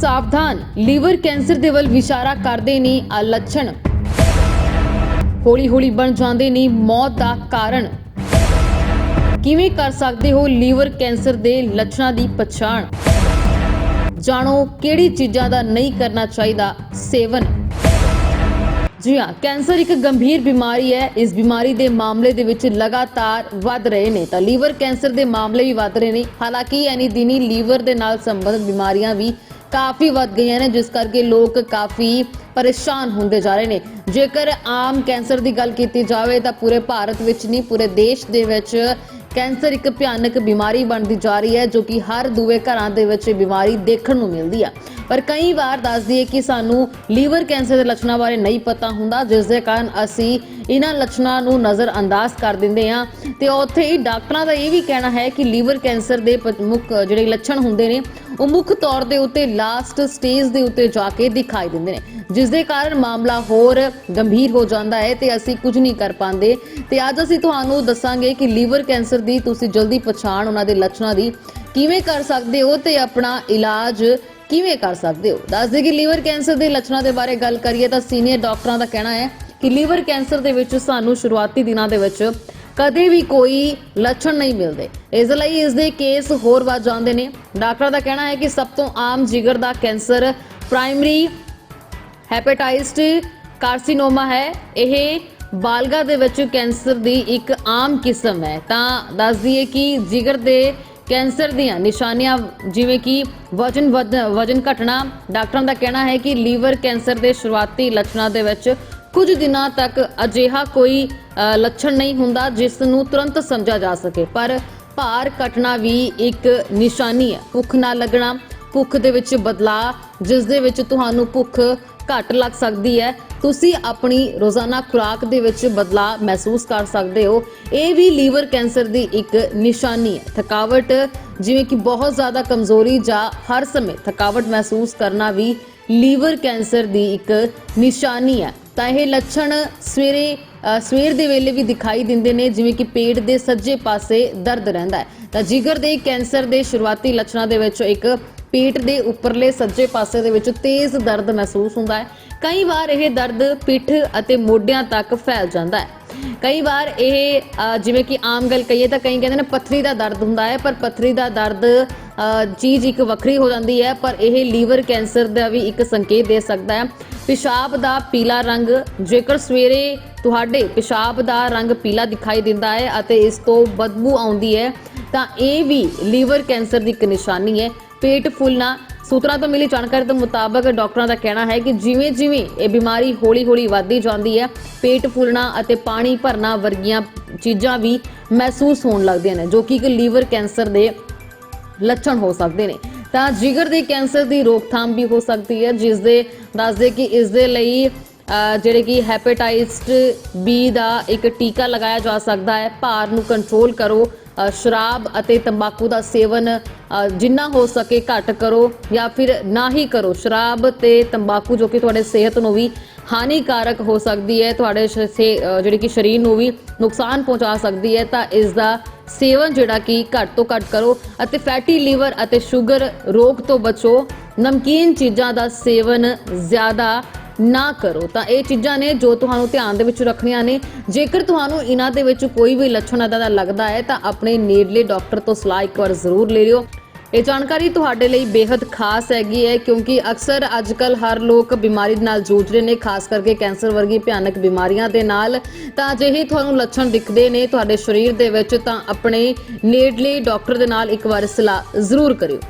ਸਾਵਧਾਨ liver cancer ਦੇ ਵੱਲ ਵਿਸ਼ਾਰਾ ਕਰਦੇ ਨੇ ਆ ਲੱਛਣ। ਹੌਲੀ-ਹੌਲੀ ਬਣ ਜਾਂਦੇ ਨੇ ਮੌਤ ਦਾ ਕਾਰਨ। ਕਿਵੇਂ ਕਰ ਸਕਦੇ ਹੋ ਲੀਵਰ ਕੈਂਸਰ ਦੇ ਲੱਛਣਾਂ ਦੀ ਪਛਾਣ? ਜਾਣੋ ਕਿਹੜੀ ਚੀਜ਼ਾਂ ਦਾ ਨਹੀਂ ਕਰਨਾ ਚਾਹੀਦਾ ਸੇਵਨ। ਜੀ ਹਾਂ, ਕੈਂਸਰ ਇੱਕ ਗੰਭੀਰ ਬਿਮਾਰੀ ਹੈ। ਇਸ ਬਿਮਾਰੀ ਦੇ ਮਾਮਲੇ ਦੇ ਵਿੱਚ ਲਗਾਤਾਰ ਵੱਧ ਰਹੇ ਨੇ। ਤਾਂ ਲੀਵਰ ਕੈਂਸਰ ਦੇ ਮਾਮਲੇ ਵੀ ਵੱਧ ਰਹੇ ਨੇ। ਹਾਲਾਂਕਿ ਐਨੀ ਦਿਨੀ ਲੀਵਰ ਦੇ ਨਾਲ ਸੰਬੰਧਿਤ ਬਿਮਾਰੀਆਂ ਵੀ ਕਾਫੀ ਵੱਧ ਗਈਆਂ ਨੇ, ਜਿਸ ਕਰਕੇ ਲੋਕ ਕਾਫੀ ਪਰੇਸ਼ਾਨ ਹੁੰਦੇ ਜਾ ਰਹੇ ਨੇ। ਜੇਕਰ ਆਮ ਕੈਂਸਰ ਦੀ ਗੱਲ ਕੀਤੀ ਜਾਵੇ, ਤਾਂ ਪੂਰੇ ਭਾਰਤ ਵਿੱਚ ਨਹੀਂ, ਪੂਰੇ ਦੇਸ਼ ਦੇ ਵਿੱਚ ਕੈਂਸਰ ਇੱਕ ਭਿਆਨਕ ਬਿਮਾਰੀ ਬਣਦੀ ਜਾ ਰਹੀ ਹੈ, ਜੋ ਕਿ ਹਰ ਦੂਏ ਘਰਾਂ ਦੇ ਵਿੱਚ ਇਹ ਬਿਮਾਰੀ ਦੇਖਣ ਨੂੰ ਮਿਲਦੀ ਆ। ਪਰ ਕਈ ਵਾਰ ਦੱਸਦੀ ਹੈ ਕਿ ਸਾਨੂੰ ਲੀਵਰ ਕੈਂਸਰ ਦੇ ਲੱਛਣਾਂ ਬਾਰੇ ਨਹੀਂ ਪਤਾ ਹੁੰਦਾ, ਜਿਸ ਦੇ ਕਾਰਨ ਅਸੀਂ ਇਹਨਾਂ ਲੱਛਣਾਂ ਨੂੰ ਨਜ਼ਰ ਅੰਦਾਜ਼ ਕਰ ਦਿੰਦੇ ਹਾਂ। ਤੇ ਉੱਥੇ ਹੀ ਡਾਕਟਰਾਂ ਦਾ ਇਹ ਵੀ ਕਹਿਣਾ ਹੈ ਕਿ ਲੀਵਰ ਕੈਂਸਰ ਦੇ ਮੁੱਖ ਜਿਹੜੇ ਲੱਛਣ ਹੁੰਦੇ ਨੇ ਉਹ ਮੁੱਖ ਤੌਰ ਦੇ ਉੱਤੇ ਲਾਸਟ ਸਟੇਜ ਦੇ ਉੱਤੇ ਜਾ ਕੇ ਦਿਖਾਈ ਦਿੰਦੇ ਨੇ, ਜਿਸ ਦੇ ਕਾਰਨ ਮਾਮਲਾ ਹੋਰ ਗੰਭੀਰ ਹੋ ਜਾਂਦਾ ਹੈ ਤੇ ਅਸੀਂ ਕੁਝ ਨਹੀਂ ਕਰ ਪਾਉਂਦੇ। ਤੇ ਅੱਜ ਅਸੀਂ ਤੁਹਾਨੂੰ ਦੱਸਾਂਗੇ ਕਿ ਲੀਵਰ ਕੈਂਸਰ ਦੀ ਤੁਸੀਂ ਜਲਦੀ ਪਛਾਣ ਉਹਨਾਂ ਦੇ ਲੱਛਣਾਂ ਦੀ ਕਿਵੇਂ ਕਰ ਸਕਦੇ ਹੋ ਤੇ ਆਪਣਾ ਇਲਾਜ ਕਿਵੇਂ ਕਰ ਸਕਦੇ ਹੋ। ਦੱਸ ਦੇ ਕਿ ਲੀਵਰ ਕੈਂਸਰ ਦੇ ਲੱਛਣਾਂ ਦੇ ਬਾਰੇ ਗੱਲ ਕਰੀਏ ਤਾਂ ਸੀਨੀਅਰ ਡਾਕਟਰਾਂ ਦਾ ਕਹਿਣਾ ਹੈ ਕਿ ਲੀਵਰ ਕੈਂਸਰ ਦੇ ਵਿੱਚ ਸਾਨੂੰ ਸ਼ੁਰੂਆਤੀ ਦਿਨਾਂ ਦੇ ਵਿੱਚ ਕਦੇ ਵੀ ਕੋਈ ਲੱਛਣ ਨਹੀਂ ਮਿਲਦੇ। ਇਸ ਲਈ ਇਸ ਦੇ ਕੇਸ ਹੋਰ ਵੱਧ ਜਾਂਦੇ ਨੇ। ਡਾਕਟਰਾਂ ਦਾ ਕਹਿਣਾ ਹੈ ਕਿ ਸਭ ਤੋਂ ਆਮ ਜਿਗਰ ਦਾ ਕੈਂਸਰ ਪ੍ਰਾਇਮਰੀ ਹੈਪੇਟਾਈਟਸ ਕਾਰਸੀਨੋਮਾ ਹੈ। ਇਹ ਬਾਲਗਾ ਦੇ ਵਿੱਚ ਕੈਂਸਰ ਦੀ ਇੱਕ ਆਮ ਕਿਸਮ ਹੈ। ਤਾਂ ਦੱਸ ਦਈਏ ਕਿ ਜਿਗਰ ਦੇ ਕੈਂਸਰ ਦੀਆਂ ਨਿਸ਼ਾਨੀਆਂ ਜਿਵੇਂ ਕਿ ਵਜਨ ਵਧ- ਵਜਨ ਘਟਣਾ, ਡਾਕਟਰਾਂ ਦਾ ਕਹਿਣਾ ਹੈ ਕਿ ਲੀਵਰ ਕੈਂਸਰ ਦੇ ਸ਼ੁਰੂਆਤੀ ਲੱਛਣਾਂ ਦੇ ਵਿੱਚ ਕੁਝ ਦਿਨਾਂ ਤੱਕ ਅਜਿਹਾ ਕੋਈ ਲੱਛਣ ਨਹੀਂ ਹੁੰਦਾ ਜਿਸ ਨੂੰ ਤੁਰੰਤ ਸਮਝਿਆ ਜਾ ਸਕੇ। ਪਰ ਭਾਰ ਘਟਣਾ ਵੀ ਇੱਕ ਨਿਸ਼ਾਨੀ ਹੈ। ਭੁੱਖ ਨਾ ਲੱਗਣਾ, ਭੁੱਖ ਦੇ ਵਿੱਚ ਬਦਲਾਅ, ਜਿਸ ਦੇ ਵਿੱਚ ਤੁਹਾਨੂੰ ਭੁੱਖ ਘੱਟ ਲੱਗ ਸਕਦੀ ਹੈ। ਤੁਸੀਂ ਆਪਣੀ ਰੋਜ਼ਾਨਾ ਖੁਰਾਕ ਦੇ ਵਿੱਚ ਬਦਲਾਅ ਮਹਿਸੂਸ ਕਰ ਸਕਦੇ ਹੋ। ਇਹ ਵੀ ਲੀਵਰ ਕੈਂਸਰ ਦੀ ਇੱਕ ਨਿਸ਼ਾਨੀ ਹੈ। ਥਕਾਵਟ, ਜਿਵੇਂ ਕਿ ਬਹੁਤ ਜ਼ਿਆਦਾ ਕਮਜ਼ੋਰੀ ਜਾਂ ਹਰ ਸਮੇਂ ਥਕਾਵਟ ਮਹਿਸੂਸ ਕਰਨਾ ਵੀ ਲੀਵਰ ਕੈਂਸਰ ਦੀ ਇੱਕ ਨਿਸ਼ਾਨੀ ਹੈ। ਤਾਂ ਇਹ ਲੱਛਣ ਸਵੇਰੇ ਸਵੇਰ ਦੇ ਵੇਲੇ ਵੀ ਦਿਖਾਈ ਦਿੰਦੇ ਨੇ, ਜਿਵੇਂ ਕਿ ਪੇਟ ਦੇ ਸੱਜੇ ਪਾਸੇ ਦਰਦ ਰਹਿੰਦਾ ਹੈ। ਤਾਂ ਜਿਗਰ ਦੇ ਕੈਂਸਰ ਦੇ ਸ਼ੁਰੂਆਤੀ ਲੱਛਣਾਂ ਦੇ ਵਿੱਚੋਂ ਇੱਕ ਪੇਟ ਦੇ ਉੱਪਰਲੇ ਸੱਜੇ ਪਾਸੇ ਦੇ ਵਿੱਚ ਤੇਜ਼ ਦਰਦ ਮਹਿਸੂਸ ਹੁੰਦਾ ਹੈ। ਕਈ ਵਾਰ ਇਹ ਦਰਦ ਪਿੱਠ ਅਤੇ ਮੋਢਿਆਂ ਤੱਕ ਫੈਲ ਜਾਂਦਾ ਹੈ। ਕਈ ਵਾਰ ਇਹ ਜਿਵੇਂ ਕਿ ਆਮ ਗੱਲ ਕਹੀਏ ਤਾਂ ਕਈ ਕਹਿੰਦੇ ਨੇ ਪੱਥਰੀ ਦਾ ਦਰਦ ਹੁੰਦਾ ਹੈ, ਪਰ ਪੱਥਰੀ ਦਾ ਦਰਦ ਚੀਜ਼ ਇੱਕ ਵੱਖਰੀ ਹੋ ਜਾਂਦੀ ਹੈ, ਪਰ ਇਹ ਲੀਵਰ ਕੈਂਸਰ ਦਾ ਵੀ ਇੱਕ ਸੰਕੇਤ ਦੇ ਸਕਦਾ ਹੈ। ਪਿਸ਼ਾਬ ਦਾ ਪੀਲਾ ਰੰਗ ਜੇਕਰ ਸਵੇਰੇ ਤੁਹਾਡੇ ਪਿਸ਼ਾਬ ਦਾ ਰੰਗ ਪੀਲਾ ਦਿਖਾਈ ਦਿੰਦਾ ਹੈ ਅਤੇ ਇਸ ਤੋਂ ਬਦਬੂ ਆਉਂਦੀ ਹੈ, ਤਾਂ ਇਹ ਵੀ ਲੀਵਰ ਕੈਂਸਰ ਦੀ ਇੱਕ ਨਿਸ਼ਾਨੀ ਹੈ। ਪੇਟ ਫੁੱਲਣਾ ਸੂਤਰਾਂ ਤੋਂ ਮਿਲੀ ਜਾਣਕਾਰੀ ਦੇ ਮੁਤਾਬਕ ਡਾਕਟਰਾਂ ਦਾ ਕਹਿਣਾ ਹੈ ਕਿ ਜਿਵੇਂ ਜਿਵੇਂ ਇਹ ਬਿਮਾਰੀ ਹੌਲੀ-ਹੌਲੀ ਵੱਧਦੀ ਜਾਂਦੀ ਹੈ, ਪੇਟ ਫੁੱਲਣਾ ਅਤੇ ਪਾਣੀ ਭਰਨਾ ਵਰਗੀਆਂ ਚੀਜ਼ਾਂ ਵੀ ਮਹਿਸੂਸ ਹੋਣ ਲੱਗਦੀਆਂ ਨੇ, ਜੋ ਕਿ ਇੱਕ ਲੀਵਰ ਕੈਂਸਰ ਦੇ ਲੱਛਣ ਹੋ ਸਕਦੇ ਨੇ। ਤਾਂ ਜਿਗਰ ਦੇ ਕੈਂਸਰ ਦੀ ਰੋਕਥਾਮ ਵੀ ਹੋ ਸਕਦੀ ਹੈ ਜਿਸ ਦੇ ਦੱਸਦੇ ਕਿ ਇਸ ਦੇ ਲਈ ਜਿਹੜੇ ਕਿ ਹੈਪੇਟਾਈਟਸ ਬੀ ਦਾ ਇੱਕ ਟੀਕਾ ਲਗਾਇਆ ਜਾ ਸਕਦਾ ਹੈ। ਭਾਰ ਨੂੰ ਕੰਟਰੋਲ ਕਰੋ। ਸ਼ਰਾਬ ਅਤੇ ਤੰਬਾਕੂ ਦਾ ਸੇਵਨ ਜਿੰਨਾ ਹੋ ਸਕੇ ਘੱਟ ਕਰੋ ਜਾਂ ਫਿਰ ਨਾ ਹੀ ਕਰੋ। ਸ਼ਰਾਬ ਤੇ ਤੰਬਾਕੂ ਜੋ ਕਿ ਤੁਹਾਡੇ ਸਿਹਤ ਨੂੰ ਵੀ ਹਾਨੀਕਾਰਕ ਹੋ ਸਕਦੀ ਹੈ, ਤੁਹਾਡੇ ਸ਼- ਸੇ- ਜਿਹੜੀ ਕਿ ਸਰੀਰ ਨੂੰ ਵੀ ਨੁਕਸਾਨ ਪਹੁੰਚਾ ਸਕਦੀ ਹੈ, ਤਾਂ ਇਸ ਦਾ ਸੇਵਨ ਜਿਹੜਾ ਕਿ ਘੱਟ ਤੋਂ ਘੱਟ ਕਰੋ ਅਤੇ ਫੈਟੀ ਲੀਵਰ ਅਤੇ ਸ਼ੂਗਰ ਰੋਗ ਤੋਂ ਬਚੋ। ਨਮਕੀਨ ਚੀਜ਼ਾਂ ਦਾ ਸੇਵਨ ਜ਼ਿਆਦਾ ਨਾ ਕਰੋ। ਤਾਂ ਇਹ ਚੀਜ਼ਾਂ ਨੇ ਜੋ ਤੁਹਾਨੂੰ ਧਿਆਨ ਦੇ ਵਿੱਚ ਰੱਖਣੀਆਂ ਨੇ। ਜੇਕਰ ਤੁਹਾਨੂੰ ਇਹਨਾਂ ਦੇ ਵਿੱਚ ਕੋਈ ਵੀ ਲੱਛਣ ਏਦਾਂ ਦਾ ਲੱਗਦਾ ਹੈ, ਤਾਂ ਆਪਣੇ ਨੇੜਲੇ ਡਾਕਟਰ ਤੋਂ ਸਲਾਹ ਇੱਕ ਵਾਰ ਜ਼ਰੂਰ ਲੈ ਲਿਓ। ਇਹ ਜਾਣਕਾਰੀ ਤੁਹਾਡੇ ਲਈ ਬੇहद ਖਾਸ ਹੈਗੀ ਹੈ, ਕਿਉਂਕਿ ਅਕਸਰ ਅੱਜਕੱਲ ਹਰ ਲੋਕ ਬਿਮਾਰੀ ਦੇ ਨਾਲ ਜੂਝ ਰਹੇ ਨੇ, ਖਾਸ ਕਰਕੇ ਕੈਂਸਰ ਵਰਗੀ ਭਿਆਨਕ ਬਿਮਾਰੀਆਂ ਦੇ ਨਾਲ। ਤਾਂ ਅਜਿਹੇ ਤੁਹਾਨੂੰ ਲੱਛਣ ਦਿਖਦੇ ਨੇ ਤੁਹਾਡੇ ਸਰੀਰ ਦੇ ਵਿੱਚ, ਤਾਂ ਆਪਣੇ ਨੇੜਲੇ ਡਾਕਟਰ ਦੇ ਨਾਲ ਇੱਕ ਵਾਰ ਸਲਾਹ ਜ਼ਰੂਰ ਕਰਿਓ।